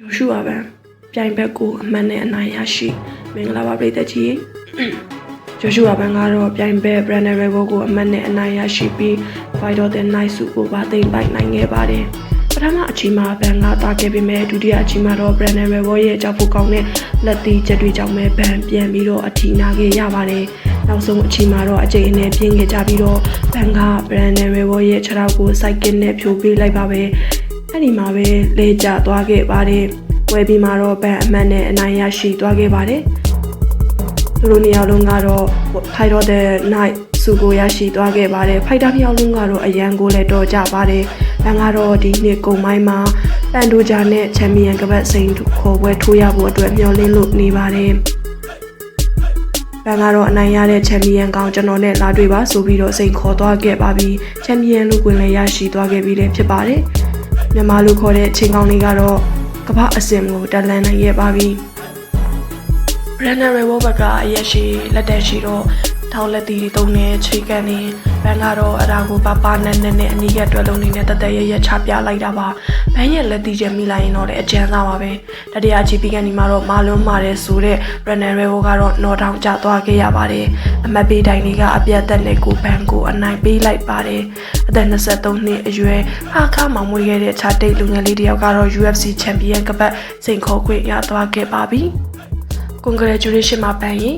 ရိုရှုပါဗန်ပြိုင်ဘက်ကိုအမှန်နဲ့အနိုင်ရရှိမင်္ဂလာပါပရိသတ်ကြီးရိုရှုပါဗန်ကတော့ပြိုင်ဘက် Brandon Rebel ကိုအမှန်နဲ့အနိုင်ရရှိပြီး Fight of the Night ဆုကိုပါသိမ်းပိုက်နိုင်ခဲ့ပါတယ်ပထမအချိန်မှာဘန်ကတာခဲ့ပေမဲ့ဒုတိယအချိန်မှာတော့ Brandon Rebel ရဲ့ကြောက်ဖို့ကောင်းတဲ့လက်သီးချက်တွေကြောင့်ပဲဘန်ပြန်ပြီးတော့အထီနာခဲ့ရပါတယ်နောက်ဆုံးအချိန်မှာတော့အကျိန်နဲ့ပြင်းခဲ့ကြပြီးတော့ဘန်က Brandon Rebel ရဲ့ခြေထောက်ကိုစိုက်ကင်းနဲ့ဖြိုပေးလိုက်ပါပဲ အဲ့ဒီမှာပဲလဲကျသွားခဲ့ပါတယ်ဝယ်ပြီးမှတော့ဘန်အမှန်နဲ့အနိုင်ရရှိသွားခဲ့ပါတယ်သူတို့နှစ်ယောက်လုံးကတော့ Fight of the Night စုကိုရရှိသွားခဲ့ပါတယ်ဖိုက်တာနှစ်ယောက်လုံးကတော့အရန်ကိုလည်းတော်ကြပါတယ်ဘန်ကတော့ဒီနှစ်ကုံပိုင်းမှာပန်ဒိုဂျာနဲ့ချန်ပီယံကပတ်စိန်ခေါ်ပွဲထိုးရဖို့အတွက်မျှော်လင့်လို့နေပါတယ်ဘန်ကတော့အနိုင်ရတဲ့ချန်ပီယံကောင်ကျွန်တော်နဲ့လာတွေ့ပါဆိုပြီးတော့စိန်ခေါ်သွားခဲ့ပါပြီချန်ပီယံလူကွင်းလည်းရရှိသွားခဲ့ပြီလည်းဖြစ်ပါတယ် မြန်မာလူခေါ်တဲ့ချင်းကောင်လေးကတော့ကမ္ဘာအစင်ကိုတက်လန်နိုင်ခဲ့ပါပြီ Brandon Rebel ဘက်ကအရက်ရှိလက်တက်ရှိတော့ ထောက်လက်တီတွေတုံးနေချိတ်ကန်နေဘန်ကတော့အရာကိုပပနဲ့နဲ့နဲ့အနီးကတွဲလုံးနေတဲ့တသက်ရရချပြလိုက်တာပါဘန်ရဲ့လက်တီချက်မိလိုက်ရင်တော့လည်းအကျန်းသားပါပဲတတိယချီပီကန်ဒီမှာတော့မာလွန်းမာတယ်ဆိုတဲ့ Brandon Rebel ကတော့နော်တောင်ကျသွားခဲ့ရပါတယ်အမတ်ပေးတိုင်းတွေကအပြတ်သက်နဲ့ကိုဘန်ကိုအနိုင်ပေးလိုက်ပါတယ်အသက်23နှစ်အရွယ်ဟာခါမောင်မွေးခဲ့တဲ့ခြာတိတ်လူငယ်လေးတစ်ယောက်ကတော့ UFC Champion ကပတ်စိန်ခေါ်ခွင့်ရသွားခဲ့ပါပြီ congratulation မှာပန်ရင်